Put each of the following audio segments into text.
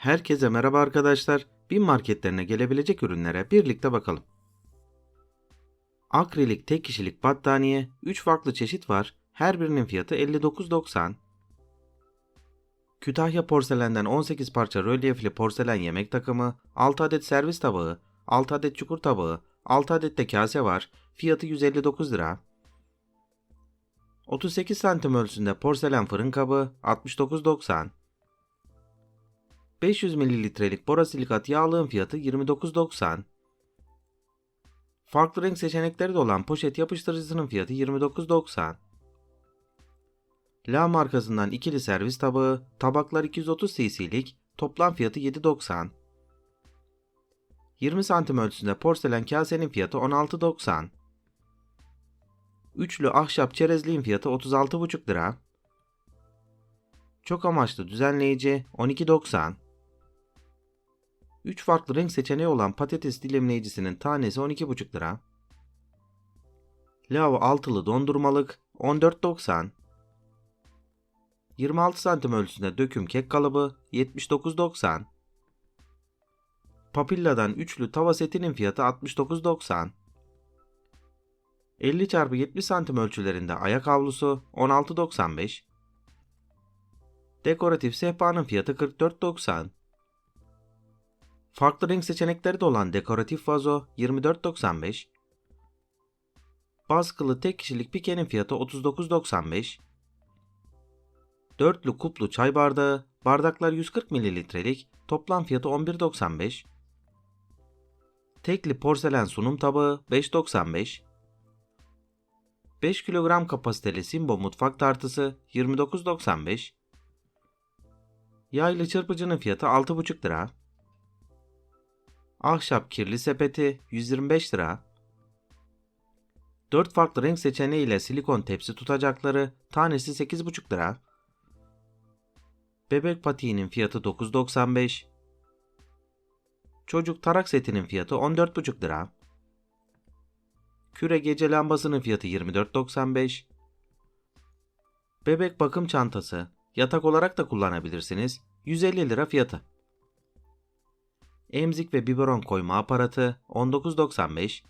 Herkese merhaba arkadaşlar. Bin marketlerine gelebilecek ürünlere birlikte bakalım. Akrilik tek kişilik battaniye 3 farklı çeşit var. Her birinin fiyatı 59.90. Kütahya porselenden 18 parça rölyefli porselen yemek takımı, 6 adet servis tabağı, 6 adet çukur tabağı, 6 adet de kase var. Fiyatı 159 lira. 38 santim ölçüsünde porselen fırın kabı 69.90. 500 mililitrelik borosilikat yağlığın fiyatı 29.90. Farklı renk seçenekleri de olan poşet yapıştırıcısının fiyatı 29.90. La markasından ikili servis tabağı, tabaklar 230 cc'lik, toplam fiyatı 7.90. 20 santim ölçüsünde porselen kasenin fiyatı 16.90. Üçlü ahşap çerezliğin fiyatı 36,5 lira. Çok amaçlı düzenleyici 12.90. 3 farklı renk seçeneği olan patates dilimleyicisinin tanesi 12,5 lira. Lava altılı dondurmalık 14.90. 26 santim ölçüsünde döküm kek kalıbı 79.90. Papilla'dan üçlü tava setinin fiyatı 69.90. 50 x 70 santim ölçülerinde ayak havlusu 16.95. Dekoratif sehpanın fiyatı 44.90. Farklı renk seçenekleri de olan dekoratif vazo 24.95. Baskılı tek kişilik pikenin fiyatı 39.95. Dörtlü kuplu çay bardağı, bardaklar 140 mililitrelik, toplam fiyatı 11.95. Tekli porselen sunum tabağı 5.95. 5 kilogram kapasiteli Simbo mutfak tartısı 29.95. Yaylı çırpıcının fiyatı 6,5 lira. Ahşap kirli sepeti 125 lira. 4 farklı renk seçeneğiyle silikon tepsi tutacakları tanesi 8,5 lira. Bebek patiğinin fiyatı 9.95. Çocuk tarak setinin fiyatı 14,5 lira. Küre gece lambasının fiyatı 24.95. Bebek bakım çantası, yatak olarak da kullanabilirsiniz. 150 lira fiyatı. Emzik ve biberon koyma aparatı 19.95.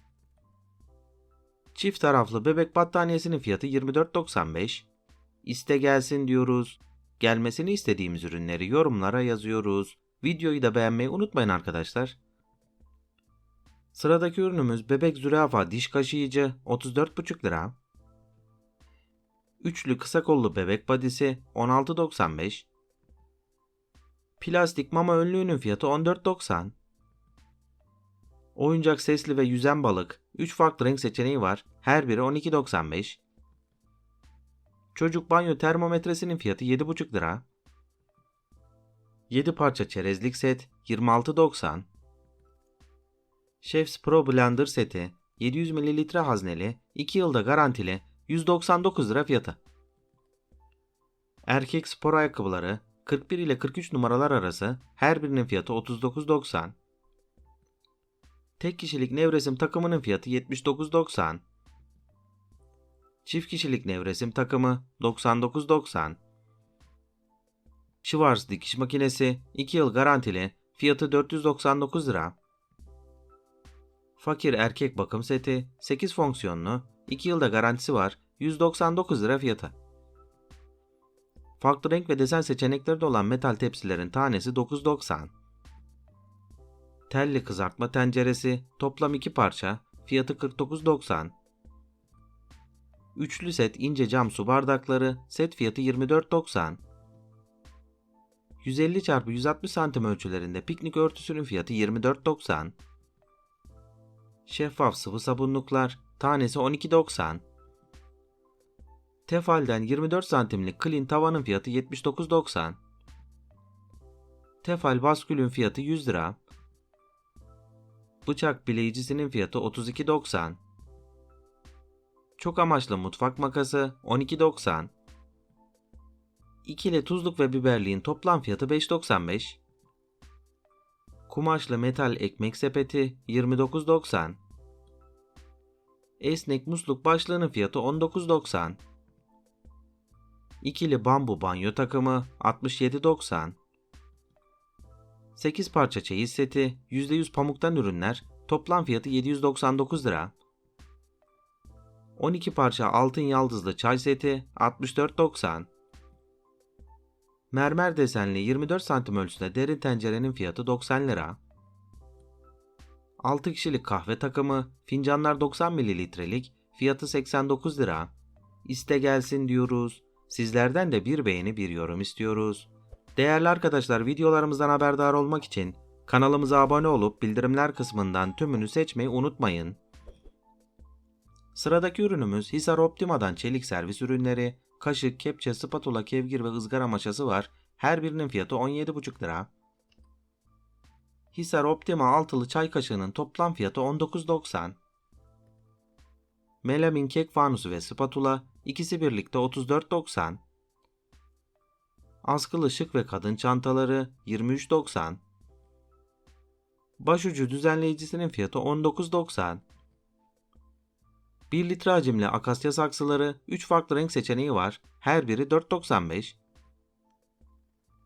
Çift taraflı bebek battaniyesinin fiyatı 24.95. İste gelsin diyoruz. Gelmesini istediğimiz ürünleri yorumlara yazıyoruz. Videoyu da beğenmeyi unutmayın arkadaşlar. Sıradaki ürünümüz bebek zürafa diş kaşıyıcı 34,5 lira. Üçlü kısa kollu bebek badisi 16.95. Plastik mama önlüğünün fiyatı 14.90. Oyuncak sesli ve yüzen balık 3 farklı renk seçeneği var. Her biri 12.95. Çocuk banyo termometresinin fiyatı 7,5 lira. 7 parça çerezlik set 26.90. Chef's Pro Blender seti 700 ml hazneli 2 yılda garantili 199 lira fiyatı. Erkek spor ayakkabıları 41 ile 43 numaralar arası her birinin fiyatı 39.90. Tek kişilik nevresim takımının fiyatı 79.90. Çift kişilik nevresim takımı 99.90. Schwarz dikiş makinesi 2 yıl garantili fiyatı 499 lira. Fakir erkek bakım seti 8 fonksiyonlu 2 yılda garantisi var 199 lira fiyatı. Farklı renk ve desen seçenekleri de olan metal tepsilerin tanesi 9.90. Telli kızartma tenceresi toplam 2 parça fiyatı 49.90. Üçlü set ince cam su bardakları set fiyatı 24.90. 150 x 160 cm ölçülerinde piknik örtüsünün fiyatı 24.90. Şeffaf sıvı sabunluklar tanesi 12.90. Tefal'den 24 santimlik clean tavanın fiyatı 79.90. Tefal baskülün fiyatı 100 lira. Bıçak bileyicisinin fiyatı 32.90. Çok amaçlı mutfak makası 12.90. İkili tuzluk ve biberliğin toplam fiyatı 5.95. Kumaşlı metal ekmek sepeti 29.90. Esnek musluk başlığının fiyatı 19.90. İkili bambu banyo takımı 67.90. 8 parça çeyiz seti, %100 pamuktan ürünler, toplam fiyatı 799 lira. 12 parça altın yaldızlı çay seti 64.90. Mermer desenli 24 santim ölçüsünde derin tencerenin fiyatı 90 lira. 6 kişilik kahve takımı, fincanlar 90 mililitrelik, fiyatı 89 lira. İste gelsin diyoruz. Sizlerden de bir beğeni bir yorum istiyoruz. Değerli arkadaşlar videolarımızdan haberdar olmak için kanalımıza abone olup bildirimler kısmından tümünü seçmeyi unutmayın. Sıradaki ürünümüz Hisar Optima'dan çelik servis ürünleri, kaşık, kepçe, spatula, kevgir ve ızgara maşası var. Her birinin fiyatı 17,5 lira. Hisar Optima altılı çay kaşığının toplam fiyatı 19.90. Melamin kek fanusu ve spatula ikisi birlikte 34.90. Askılı şık ve kadın çantaları 23.90. Başucu düzenleyicisinin fiyatı 19.90. 1 litre hacimli akasya saksıları 3 farklı renk seçeneği var. Her biri 4.95.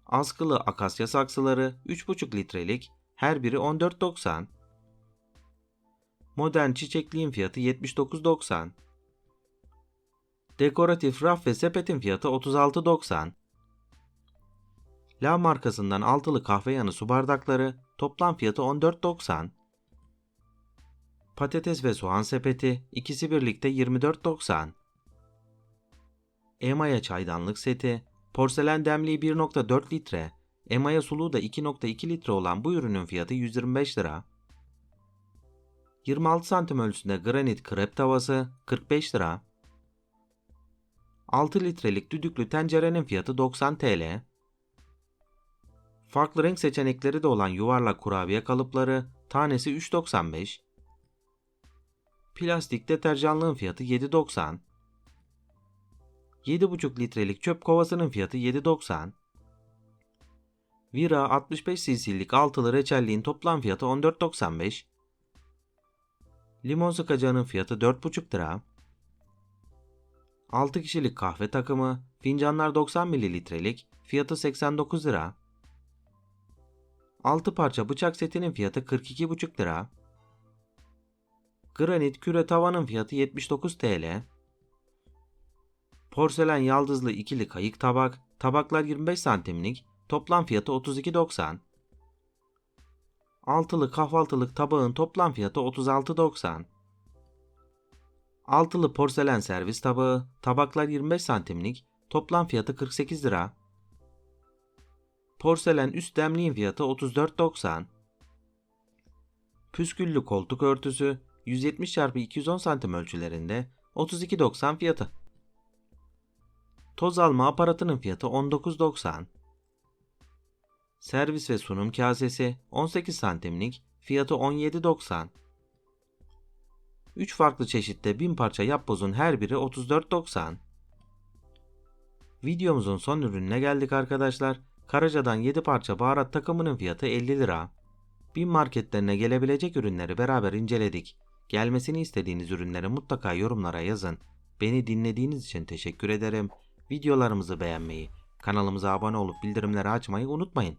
Askılı akasya saksıları 3,5 litrelik her biri 14.90. Modern çiçekliğin fiyatı 79.90. Dekoratif raf ve sepetin fiyatı 36.90. La markasından altılı kahve yanı su bardakları toplam fiyatı 14.90. Patates ve soğan sepeti ikisi birlikte 24.90. Emaya çaydanlık seti, porselen demliği 1.4 litre, Emaya suluğu da 2.2 litre olan bu ürünün fiyatı 125 lira. 26 santim ölçüsünde granit krep tavası 45 lira. 6 litrelik düdüklü tencerenin fiyatı 90 TL. Farklı renk seçenekleri de olan yuvarlak kurabiye kalıpları tanesi 3.95. Plastik deterjanlığın fiyatı 7.90. 7,5 litrelik çöp kovasının fiyatı 7.90. Vira 65 cc'lik altılı reçelliğin toplam fiyatı 14.95. Limon sıkacağının fiyatı 4,5 lira. 6 kişilik kahve takımı, fincanlar 90 mililitrelik, fiyatı 89 lira. 6 parça bıçak setinin fiyatı 42,5 lira. Granit küre tavanın fiyatı 79 TL. Porselen yaldızlı ikili kayık tabak, tabaklar 25 santimlik, toplam fiyatı 32.90. Altılı kahvaltılık tabağın toplam fiyatı 36.90. Altılı porselen servis tabağı, tabaklar 25 santimlik, toplam fiyatı 48 lira. Porselen üst demliğin fiyatı 34.90. Püsküllü koltuk örtüsü 170 x 210 santim ölçülerinde 32.90 fiyatı. Toz alma aparatının fiyatı 19.90. Servis ve sunum kasesi 18 santimlik, fiyatı 17.90. 3 farklı çeşitte 1000 parça yapbozun her biri 34.90. Videomuzun son ürününe geldik arkadaşlar. Karaca'dan 7 parça baharat takımının fiyatı 50 lira. Bin marketlerine gelebilecek ürünleri beraber inceledik. Gelmesini istediğiniz ürünleri mutlaka yorumlara yazın. Beni dinlediğiniz için teşekkür ederim. Videolarımızı beğenmeyi, kanalımıza abone olup bildirimleri açmayı unutmayın.